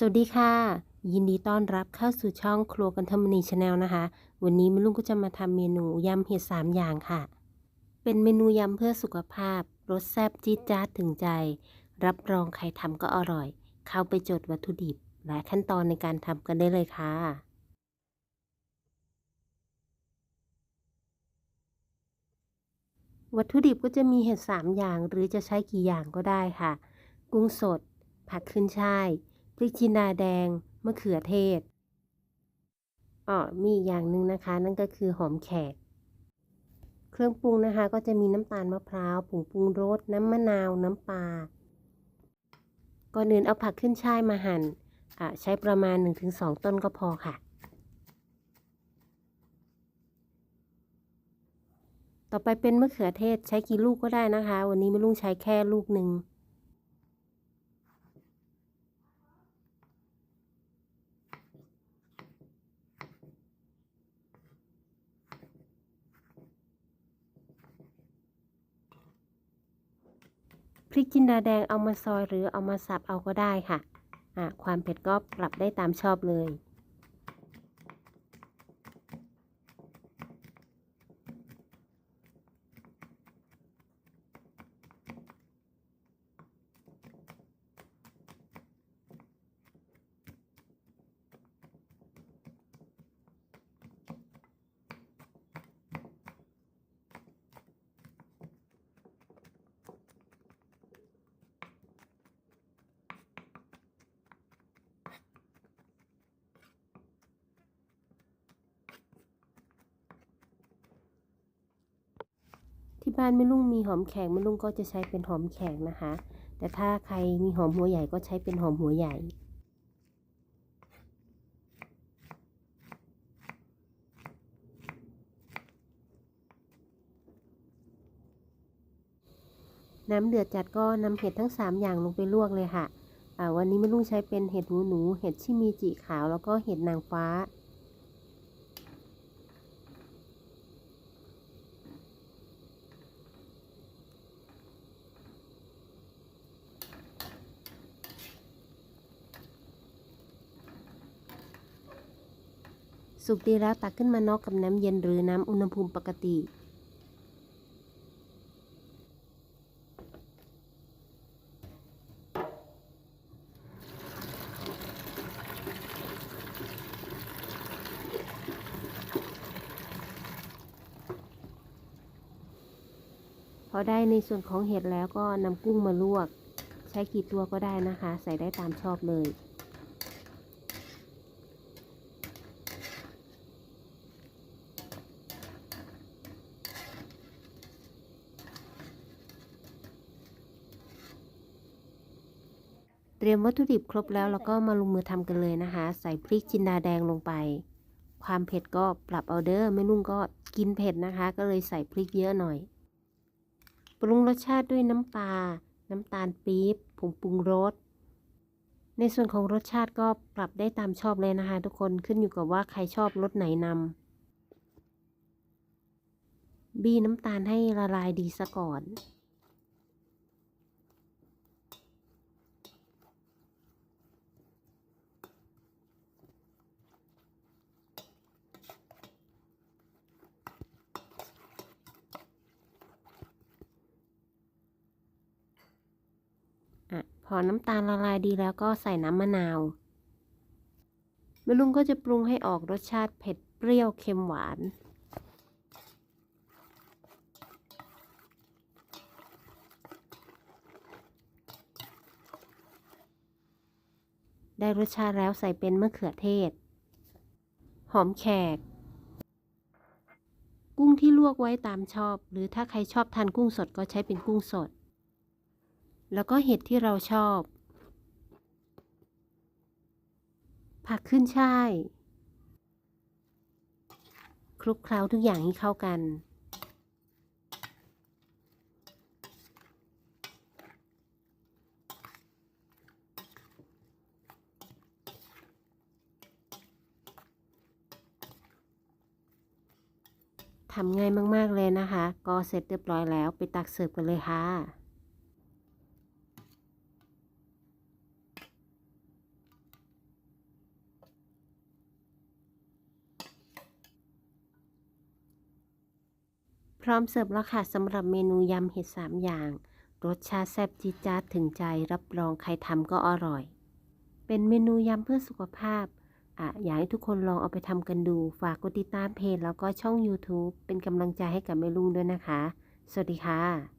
สวัสดีค่ะ ยินดีต้อนรับเข้าสู่ช่องครัวกันทมณีชาแนลนะคะ วันนี้แม่ลุงก็จะมาทำเมนูยำเห็ดสามอย่างค่ะ เป็นเมนูยำเพื่อสุขภาพรสแซ่บจี๊ดจ๊าดถึงใจ รับรองใครทำก็อร่อย เข้าไปจดวัตถุดิบและขั้นตอนในการทำกันได้เลยค่ะวัตถุดิบก็จะมีเห็ดสามอย่างหรือจะใช้กี่อย่างก็ได้ค่ะ กุ้งสด ผักขึ้นช่าย พริกจินดาแดง มะเขือเทศอ๋อมีอีกอย่างหนึ่งนะคะ นั่นก็คือหอมแขก เครื่องปรุงนะคะ ก็จะมีน้ำตาลมะพร้าวผงปรุงรสน้ำมะนาว น้ำปลา ก่อนอื่นเอาผักขึ้นช่ายมาหั่นอ่าใช้ประมาณ 1-2 ต้นก็พอค่ะ ต่อไปเป็นมะเขือเทศใช้กี่ลูกก็ได้นะคะ วันนี้ไม่ลุงใช้แค่ลูกหนึ่ง พริกจินดาแดงเอามาซอยหรือเอามาสับเอาก็ได้ค่ะะความเผ็ดก็ปรับได้ตามชอบเลย ที่บ้านแม่ลุงมีหอมแขกแม่ลุงก็จะใช้เป็นหอมแขกนะคะ แต่ถ้าใครมีหอมหัวใหญ่ก็ใช้เป็นหอมหัวใหญ่น้ำเดือดจัดก็นำเห็ดทั้ง 3 อย่างลงไปลวกเลยค่ะ วันนี้แม่ลุงใช้เป็นเห็ดหูหนู เห็ดชิมิจิขาว แล้วก็เห็ดนางฟ้า สุกดีแล้วตักขึ้นมานอกกับน้ำเย็นหรือน้ำอุณหภูมิปกติ พอได้ในส่วนของเห็ดแล้วก็นำกุ้งมาลวก ใช้กี่ตัวก็ได้นะคะ ใส่ได้ตามชอบเลย เตรียมวัตถุดิบครบแล้วแล้วก็มาลงมือทำกันเลยนะคะ ใส่พริกจินดาแดงลงไป ความเผ็ดก็ปรับเอาเดอร์ไม่นุ่งก็กินเผ็ดนะคะ ก็เลยใส่พริกเยอะหน่อย ปรุงรสชาติด้วยน้ำปลาน้ำตาลปี๊บผงปรุงรสในส่วนของรสชาติก็ปรับได้ตามชอบเลยนะคะ ทุกคนขึ้นอยู่กับว่าใครชอบรสไหนนำบี้น้ำตาลให้ละลายดีซะก่อน อะ พอน้ำตาลละลายดีแล้วก็ใส่น้ำมะนาวแม่ลุงก็จะปรุงให้ออกรสชาติเผ็ดเปรี้ยวเค็มหวาน ได้รสชาติแล้วใส่เป็นมะเขือเทศ หอมแขก กุ้งที่ลวกไว้ตามชอบ หรือถ้าใครชอบทานกุ้งสดก็ใช้เป็นกุ้งสด แล้วก็เห็ดที่เราชอบ ผักขึ้นช่าย คลุกเคล้าทุกอย่างให้เข้ากัน ทำง่ายมาก ๆ เลยนะคะ ก็เสร็จเรียบร้อยแล้ว ไปตักเสิร์ฟกันเลยค่ะ พร้อมเสิร์ฟแล้วค่ะสำหรับเมนูยำเห็ดสามอย่าง รสชาติแซ่บจี๊ดจ๊าดถึงใจรับรองใครทำก็อร่อย เป็นเมนูยำเพื่อสุขภาพอะอยากให้ทุกคนลองเอาไปทำกันดู ฝากกดติดตามเพจแล้วก็ช่อง YouTube เป็นกำลังใจให้กับแม่ลุงด้วยนะคะ สวัสดีค่ะ